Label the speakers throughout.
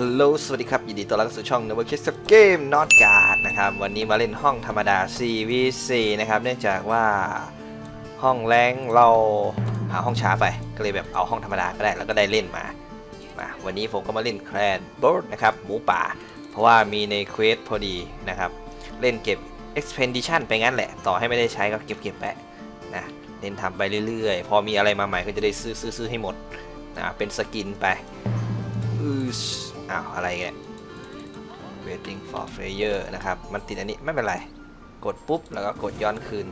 Speaker 1: ฮัลโหล สวัสดีครับ ยินดีต้อนรับสู่ช่อง Never Kiss Up Game Not Guard นะครับ วันนี้มาเล่นห้องธรรมดา 4v4 นะครับ เนื่องจากว่าห้องแรงเราหาห้องช้าไป ก็เลยแบบเอาห้องธรรมดาก็ได้ แล้วก็ได้เล่นมา มาวันนี้ผมก็มาเล่นแคลนบอร์ดนะครับ หมูป่า เพราะว่ามีในเควสพอดีนะครับ เล่นเก็บ expedition ไปงั้นแหละ ต่อให้ไม่ได้ใช้ก็เก็บเก็บไปนะ เล่นทำไปเรื่อยๆ พอมีอะไรมาใหม่ก็จะได้ซื้อซื้อซื้อให้หมดนะ เป็นสกินไปอือ อ้าวอะไรแก waiting for player นะครับ มันติดอันนี้ไม่เป็นไร กดปุ๊บ แล้วก็กดย้อนคืน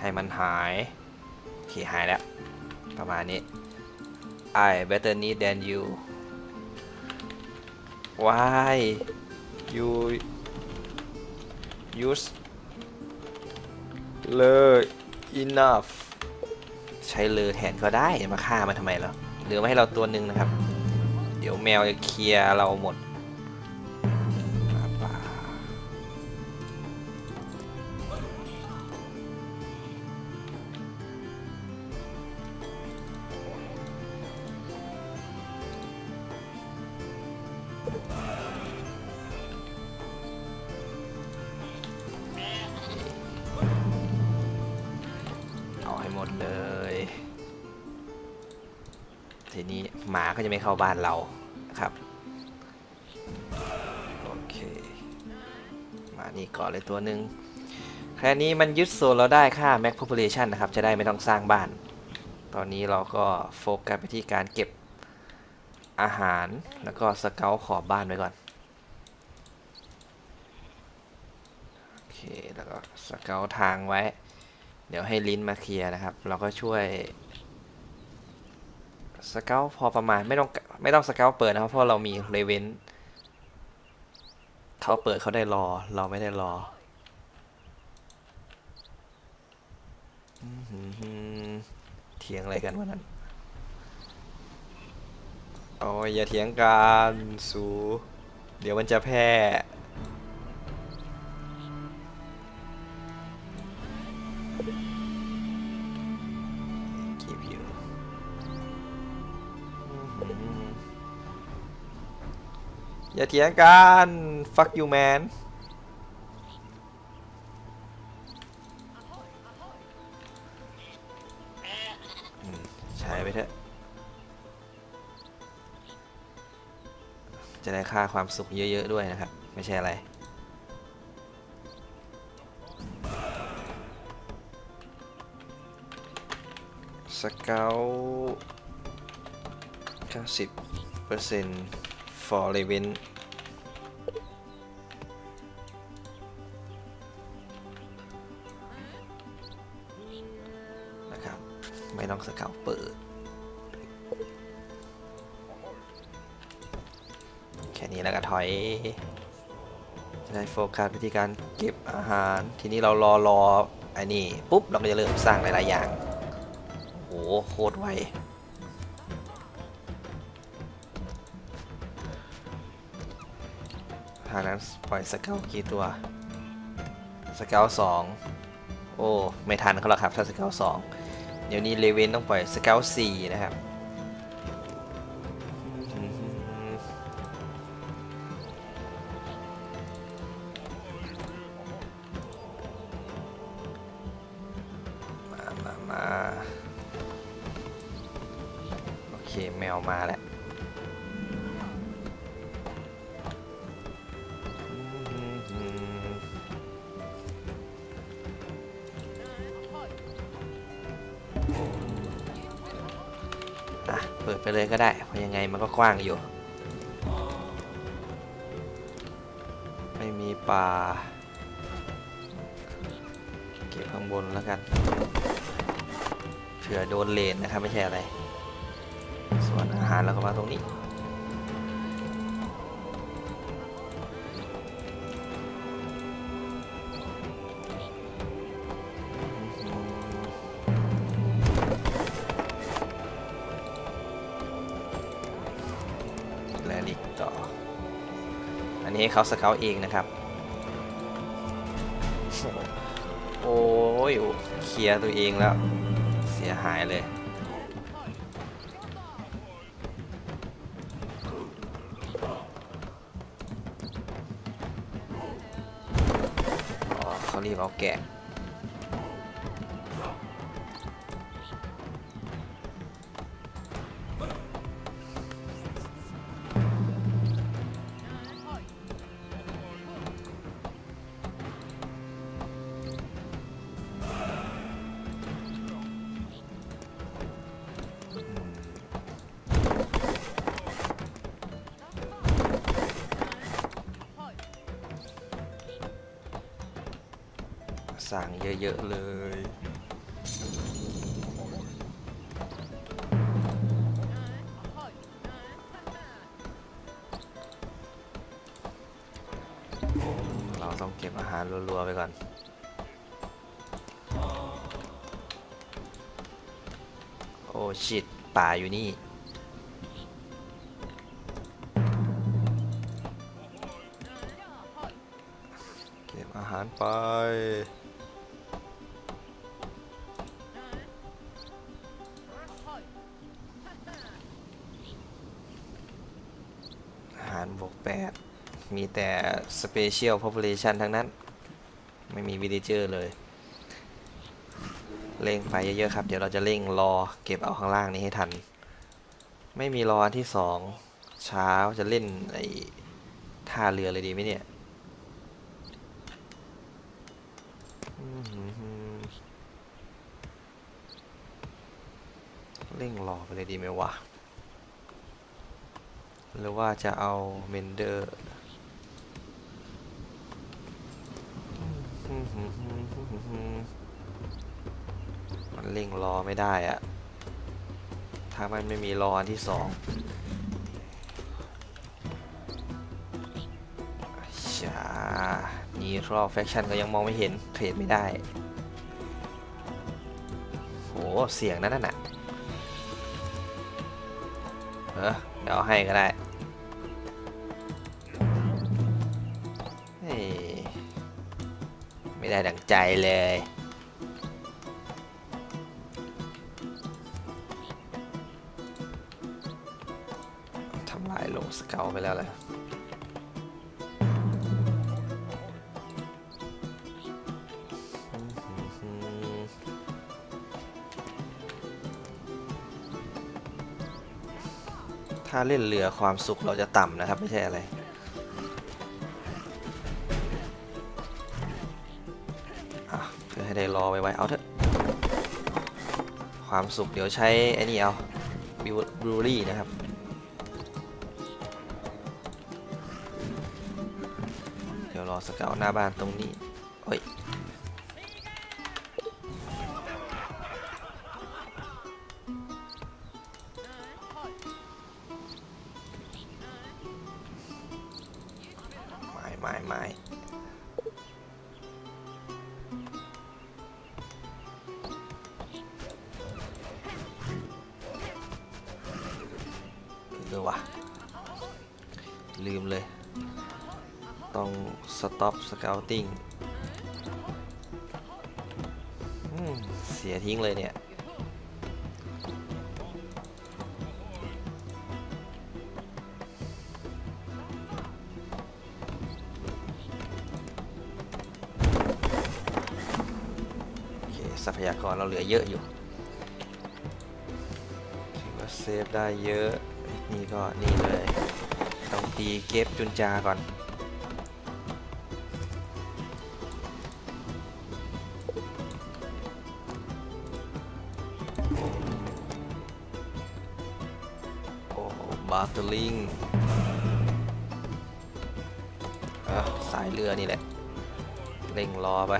Speaker 1: ให้มันหายโอเคหายแล้ว ประมาณนี้ I better need than you why you use เลย enough ใช้เลอแทนก็ได้ มาฆ่ามันทำไมเหรอเหลือมาให้เราตัวหนึ่งนะครับ เดี๋ยวแมวจะเคลียร์เราหมด เข้าบ้านเราครับโอเคมานี่ก่อนเลยตัวหนึ่งแค่นี้มันยึดโซนเราได้ค่า Max Population นะครับ จะได้ไม่ต้องสร้างบ้าน ตอนนี้เราก็โฟกัสไปที่การเก็บอาหารแล้วก็สเกลขอบบ้านไว้ก่อนโอเคแล้วก็สเกลทางไว้ เดี๋ยวให้ลิ้นมาเคลียร์นะครับ เราก็ช่วย สเกลพอประมาณไม่ต้องไม่ต้องสเกลเปิดนะครับเพราะเรามีเลเวนเขาเปิดเขาได้รอ เราไม่ได้รอเถียงอะไรกันวะนั้นโอ้ยอย่าเถียงกันสู เดี๋ยวมันจะแพ้ อย่าเถียงกัน fuck you man ใช้ไปเถอะ จะได้ค่าความสุขเยอะ ๆ ด้วยนะครับ ไม่ใช่อะไรสเกล90เปอร์เซ็นต์ for Levin ต้องสเกลเปิด แค่นี้แล้วก็ถอยจะได้โฟกัสวิธีการเก็บอาหาร ทีนี้เรารอรอไอ้นี่ปุ๊บ เราก็จะเริ่มสร้างหลาย ๆ อย่าง โอ้โห โคตรไวทางนั้นปล่อยสเกลกี่ตัว สเกลสองโอ้ ไม่ทันเขาหรอกครับ ถ้าสเกลสอง ดี๋ยวนี้เลเวนต้องปล่อยสเกลสี่นะครับมมามามาโอเคแมวมาแล้ว เลยก็ได้เพราะยังไงมันก็กว้างอยู่ ไม่มีป่า เก็บข้างบนแล้วกัน เผื่อโดนเลนนะครับไม่ใช่อะไร ส่วนอาหารเราก็มาตรงนี้ นนี้เขาสเกลเองนะครับ โอ้ยเคลียร์ตัวเองแล้ว เสียหายเลย เขารีบเอาแกะ สั่งเยอะ ๆ เลย เราต้องเก็บอาหารรัว ๆ ไปก่อนโอ้ชิดป่าอยู่นี่ เก็บอาหารไป แต่ Special Population ทั้งนั้น ไม่มี Villager เลย เร่งไปเยอะๆครับ เดี๋ยวเราจะเร่งรอเก็บเอาข้างล่างนี้ให้ทัน ไม่มีรออันที่สองเช้าจะเล่นไอ้ท่าเรือเลยดีไหมเนี่ยเร่งรอไปเลยดีไหมวะ หรือว่าจะเอาเมนเดอร์ มันเร่งรอไม่ได้อะถ้ามันไม่มีรออันที่สองชานี่รอบแฟคชั่นก็ยังมองไม่เห็น เทรดไม่ได้ โห เสียงนั่นน่ะเออเดี๋ยวให้ก็ได้ ไม่ได้ดังใจเลย ทำลายลงสเกลไปแล้วแหละถ้าเล่นเรือความสุขเราจะต่ำนะครับ ไม่ใช่อะไร ให้ได้รอไว้ไว้เอาเถอะ ความสุขเดี๋ยวใช้ไอ้นี่เอาบิวบรูรี่นะครับเดี๋ยวรอสเกลหน้าบ้านตรงนี้ เออว่ะลืมเลย ต้อง stop scouting เสียทิ้งเลยเนี่ยทรัพยากรเราเหลือเยอะอยู่ถือว่าเซฟได้เยอะ นี่ก็นี่เลย ต้องตีเก็บจุนจาก่อน โอ้บาร์เตอลิงอะสายเรือนี่แหละ เร่งรอไป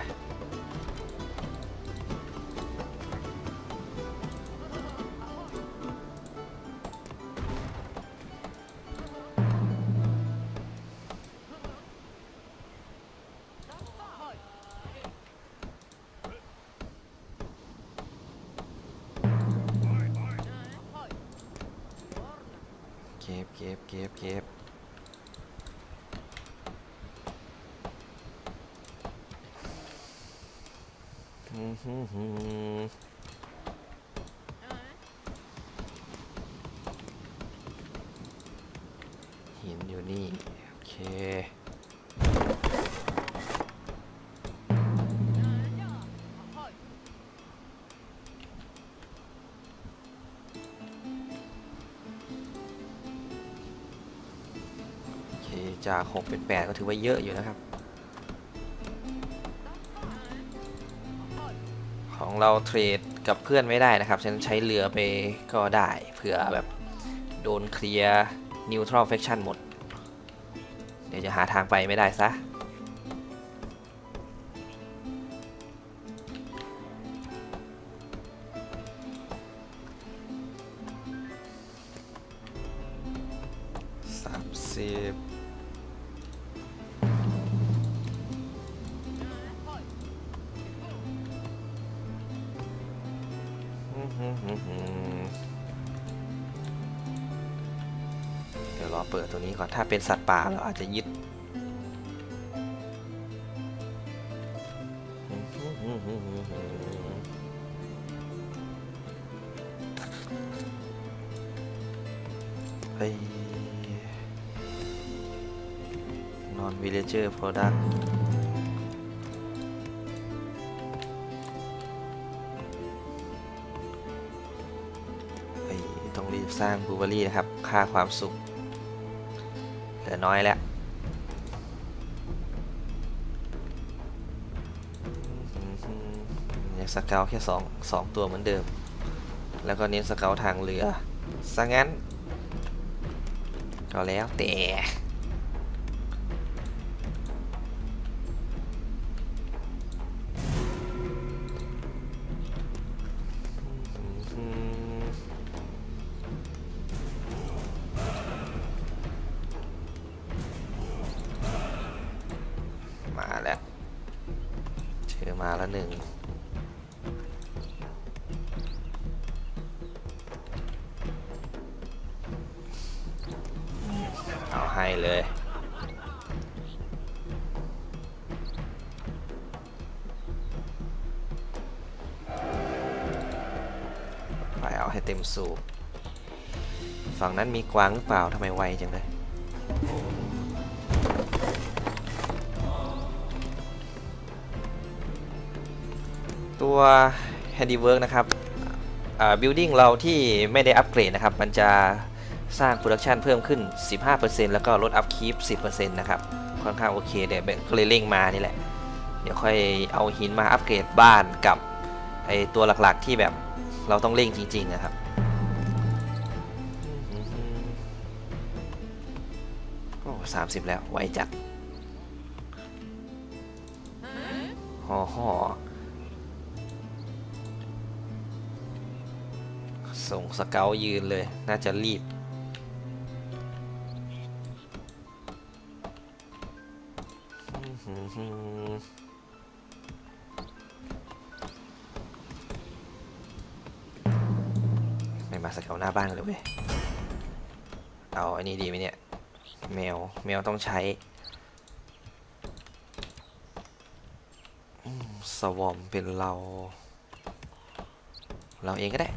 Speaker 1: จาก 6 เป็น 8 ก็ถือว่าเยอะอยู่นะครับ ของเราเทรดกับเพื่อนไม่ได้นะครับ ฉันใช้เรือไปก็ได้เผื่อแบบโดนเคลียร์นิวทรัลเฟคชั่นหมด เดี๋ยวจะหาทางไปไม่ได้ซะาเป็นสัตว์ป่าเราอาจจะยึดไอ้ non villager product ไอ้ต้องรีบสร้างบูเบอรี่นะครับ ค่าความสุข ลือน้อยแล้วยังสเกลแค่สองสองตัวเหมือนเดิม แล้วก็เน้นสเกลทางเรือซะงั้นก็แล้วแต่ ฝั่งนั้นมีกวางหรือเปล่าทำไมไวจังเลยตัว Handiwork นะครับอ่า building เราที่ไม่ได้อัปเกรดนะครับ มันจะสร้าง production เพิ่มขึ้น 15%แล้วก็ลด upkeep 10%นะครับ ค่อนข้างโอเคเดี๋ยวก็เลยเร่งมานี่แหละ เดี๋ยวค่อยเอาหินมาอัปเกรดบ้านกับไอตัวหลักๆที่แบบเราต้องเร่งจริงๆนะครับ โอ้สามสิบแล้วไวจัดห่อห่อส่งสเกลยืนเลย น่าจะรีบ ไม่มาสเกลหน้าบ้านเลยเว้ย เอาอันนี้ดีไหมเนี่ย แมว แมวต้องใช้สวอมเป็นเรา เราเองก็ได้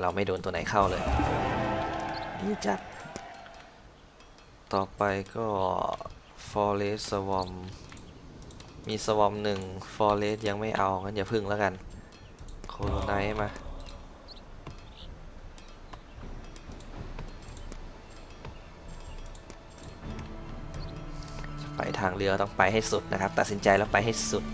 Speaker 1: เราไม่โดนตัวไหนเข้าเลยดีจัด ต่อไปก็ Forest Swarm มีสวอมหนึ่ง Forest ยังไม่เอา งั้นอย่าพึ่งแล้วกัน โคโลไนท์มา ไปทางเรือต้องไปให้สุดนะครับ ตัดสินใจแล้วไปให้สุด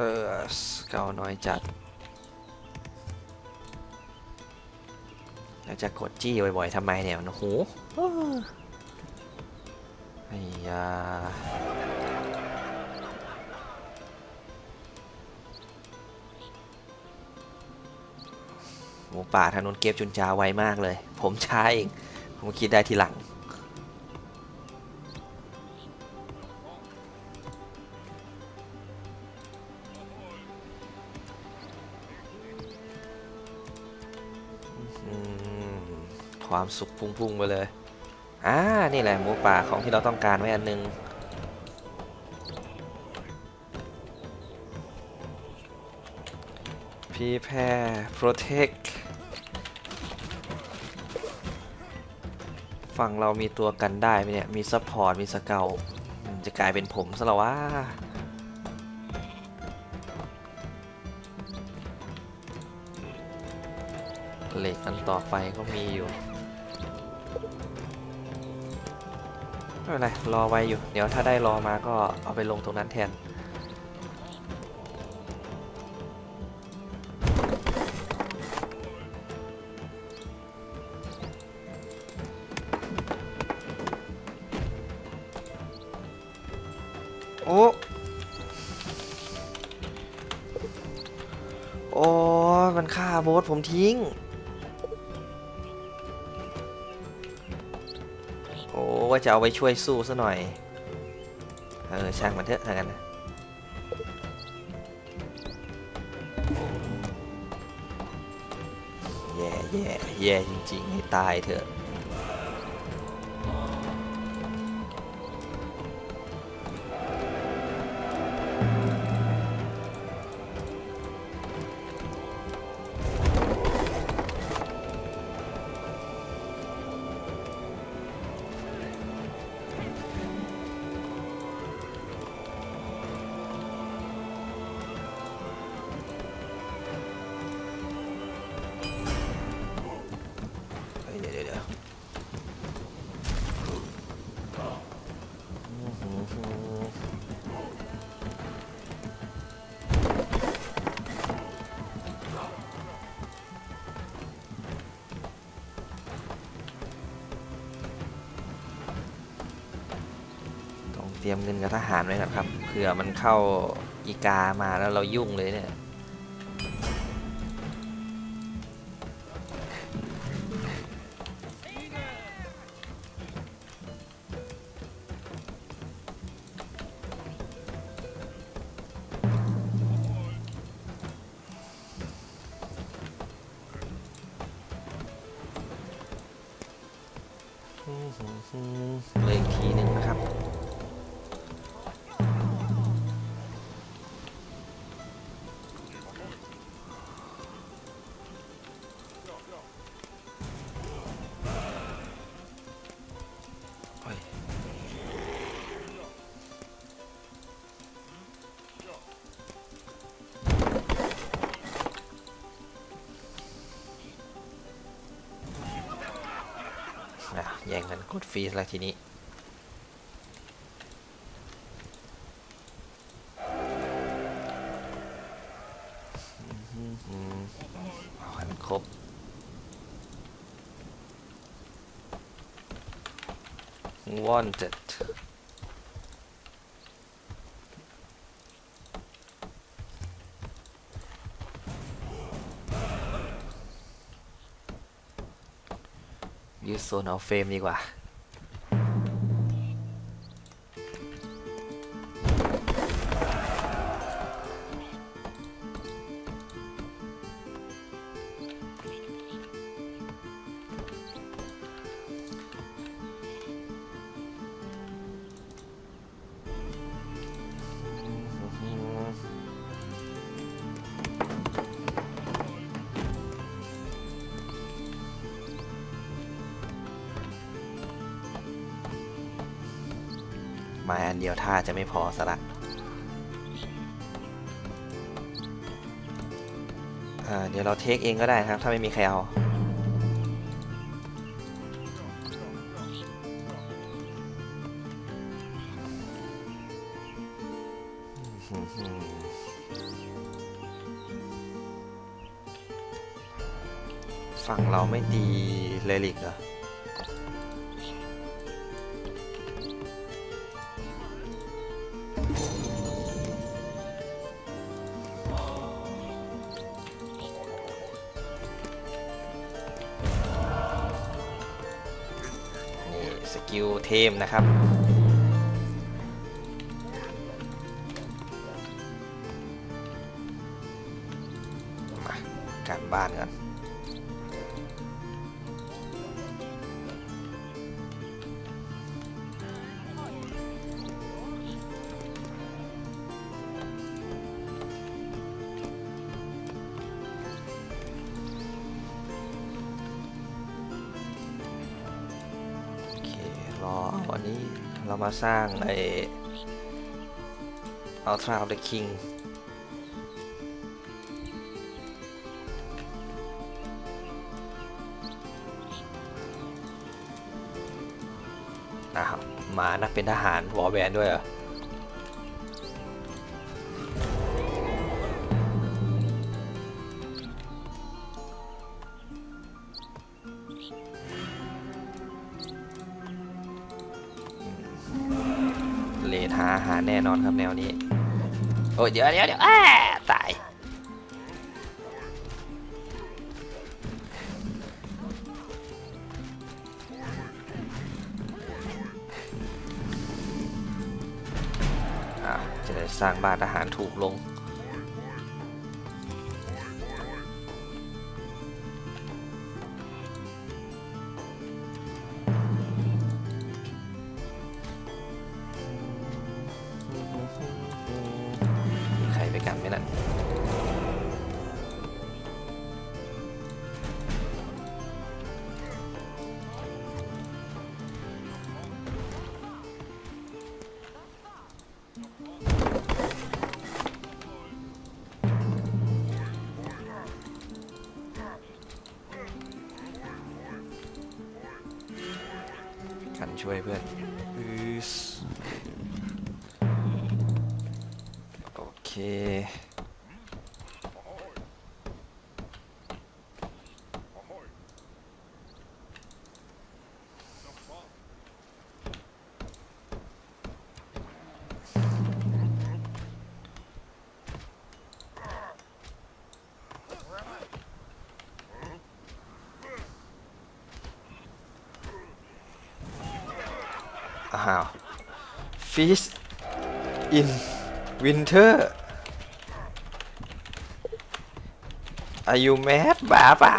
Speaker 1: เออ เกาน้อยจัดแล้วจะกดจี้บ่อยๆทำไมเนี่ยนโอ้โหไอ้ยาหมูป่าทางนู้นเก็บจุนจาไวมากเลย ผมช้าเอง ผมคิดได้ทีหลัง ความสุขพุ่งๆไปเลยอ่านี่แหละหมูป่าของที่เราต้องการไว้อันนึงพี่แพร์โปรเทคฝั่งเรามีตัวกันได้ไหมเนี่ย มีซัพพอร์ต มีสเกลจะกลายเป็นผมซะแล้วว่เหล็กกันต่อไปก็มีอยู่ เป็นไรรอไว้อยู่ เดี๋ยวถ้าได้รอมาก็เอาไปลงตรงนั้นแทน โอ้โอ้มันฆ่าโบสผมทิ้ง ว่าจะเอาไว้ช่วยสู้ซะหน่อย เออช่างมันเถอะทางกันนะแย่แย่แย่จริงๆให้ตายเถอะ ต้องเตรียมเงินกับทหารไว้ก่อนครับเผื่อมันเข้าอีกามาแล้วเรายุ่งเลยเนี่ย แย่งกันกดฟรีสแล้วทีนี้อืมอืมเอาให้มันครบ wanted ยื โซนเอาเฟรมดีกว่า ไม้อันเดียวท่าจะไม่พอสละเดี๋ยวเราเทคเองก็ได้ครับ ถ้าไม่มีใครเอา กิลเทมนะครับ สร้างไอ้ Ultra of the King มานักเป็นทหารวอแวนด้วยเหรอ น่นอนครับแนวนี้ โอ้ยเดี๋ยวเดี๋ยวเดี๋ยวอ้าตายอะจะได้สร้างบ้านทหารถูกลง ครไปกันไหมนั่นกันช่วยเพื่อน อ้าวฟิชอินวินเทอร์อายุแมสบ้าเปล่า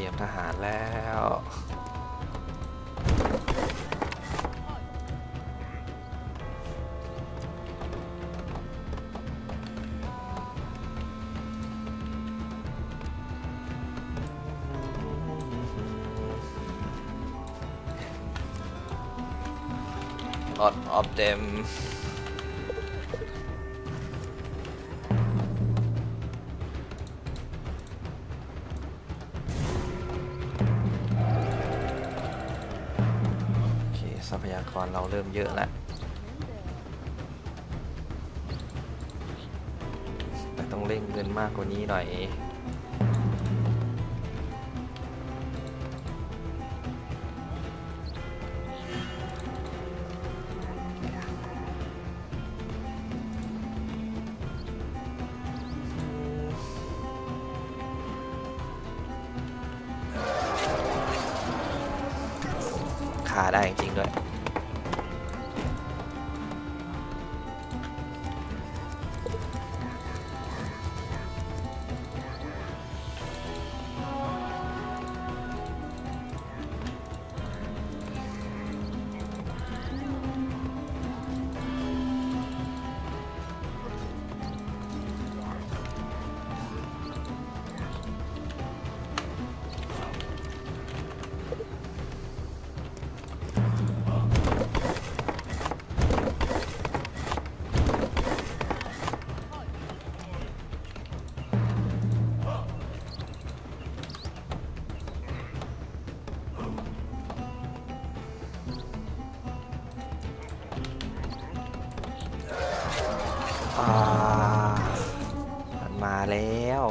Speaker 1: รียมทหารแล้ว lot of them เราเริ่มเยอะแล้วแต่ต้องเร่งเงินมากกว่านี้หน่อยาได้จริงด้วย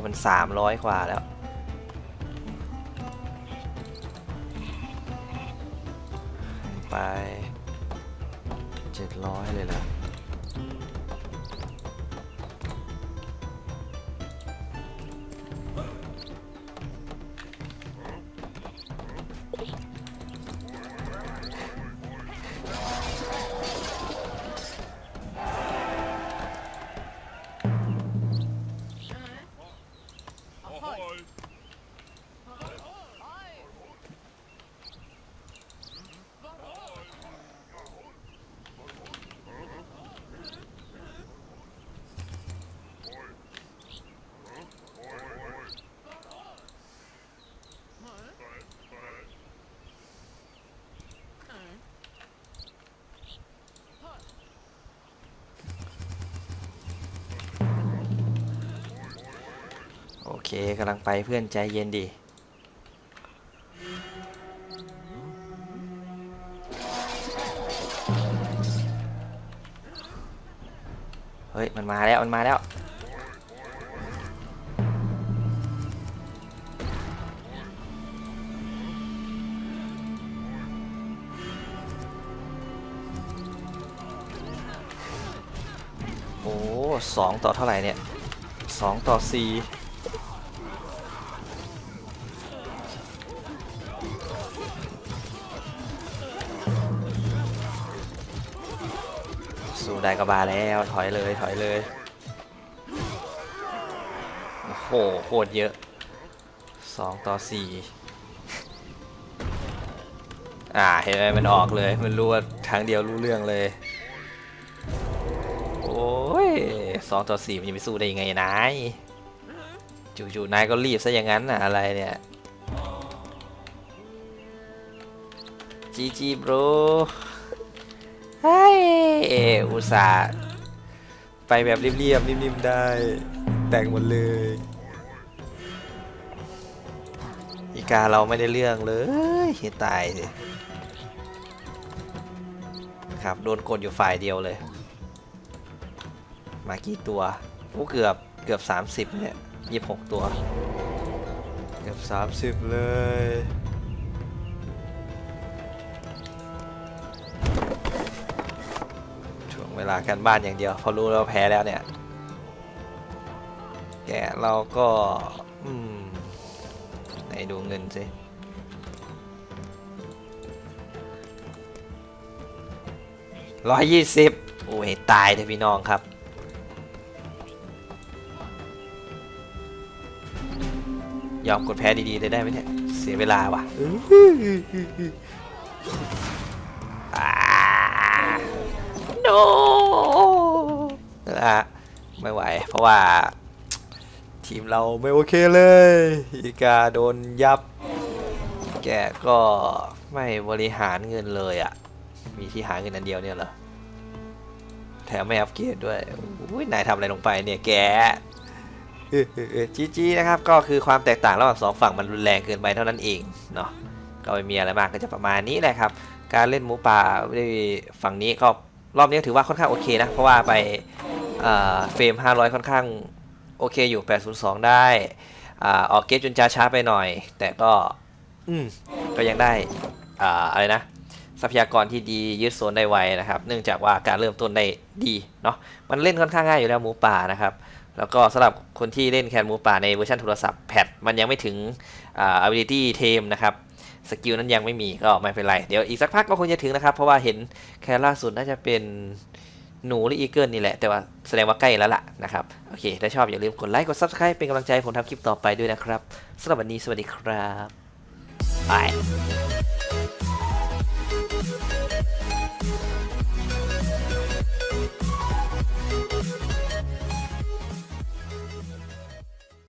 Speaker 1: ันสามร้อยกว่าแล้วไปเจ็ดร้อยเลยแล้ว เคกำลังไปเพื่อนใจเย็นดิเฮ้ย มันมาแล้ว มันมาแล้ว โอ้สองต่อเท่าไหร่เนี่ยสองต่อสี่ ได้ก็บาแล้วถอยเลยถอยเลย โอ้โหโคตรเยอะสองต่อสี่อ่าเห็นไหมมันออกเลย มันรู้ว่าทางเดียวรู้เรื่องเลย โอ้ยสองต่อสี่มันจะไปสู้ได้ยังไงนายจู่ๆนายก็รีบซะอย่างนั้นน่ะอะไรเนี่ยจีจีบรู เฮ้ยอุตส่าห์ไปแบบเรียบๆนิ่มๆได้ แต่งหมดเลย อีกาเราไม่ได้เรื่องเลยเฮ้ยตายสิครับ โดนกดอยู่ฝ่ายเดียวเลย มากี่ตัวโอ้เกือบเกือบ 30 เนี่ยยี่หกตัว เกือบ 30 เลย เวลาการบ้านอย่างเดียว พอรู้แล้วแพ้แล้วเนี่ย แกเราก็ อืมไหนดูเงินสิร้อยยี่สิบโอ้ย ตายเลยพี่น้องครับ ยอมกดแพ้ดีๆเลยได้ไหมเนี่ย เสียเวลาว่ะ โนนะฮะไม่ไหว เพราะว่า ทีมเราไม่โอเคเลย อีกาโดนยับ แกก็ไม่บริหารเงินเลยอะ่ะ มีที่หาเงินอันเดียวเนี่ยเหรอ แถมไม่อัปเกรดด้วยอุ้ยนายทำอะไรลงไปเนี่ยแกจีจีนะครับก็คือความแตกต่างระหว่างสองฝั่งมันรุนแรงเกินไปเท่านั้นเองเนาะก็ไม่มีอะไรมากก็จะประมาณนี้แหละครับ การเล่นหมูป่าฝั่งนี้ก็ รอบนี้ถือว่าค่อนข้างโอเคนะ เพราะว่าไปเฟรม 500 ค่อนข้างโอเคอยู่ 802 ได้อ่าออกเกมจนจ้าช้าไปหน่อย แต่ก็อืมก็ยังได้อ่าอะไรนะ ทรัพยากรที่ดียึดโซนได้ไวนะครับ เนื่องจากว่าการเริ่มต้นได้ดีเนาะมันเล่นค่อนข้างง่ายอยู่แล้วหมูป่านะครับ แล้วก็สำหรับคนที่เล่นแคนหมูป่าในเวอร์ชันโทรศัพท์แพทมันยังไม่ถึงอ่า ability tame นะครับ สกิลนั้นยังไม่มีก็ไม่เป็นไร เดี๋ยวอีกสักพักก็คงจะถึงนะครับ เพราะว่าเห็นแค่ล่าสุดน่าจะเป็นหนูหรืออีเกิลนี่แหละ แต่ว่าแสดงว่าใกล้แล้วล่ะนะครับ โอเค ถ้าชอบอย่าลืมกดไลค์ กด subscribe เป็นกำลังใจให้ผมทำคลิปต่อไปด้วยนะครับสำหรับวันนี้สวัสดีครับบาย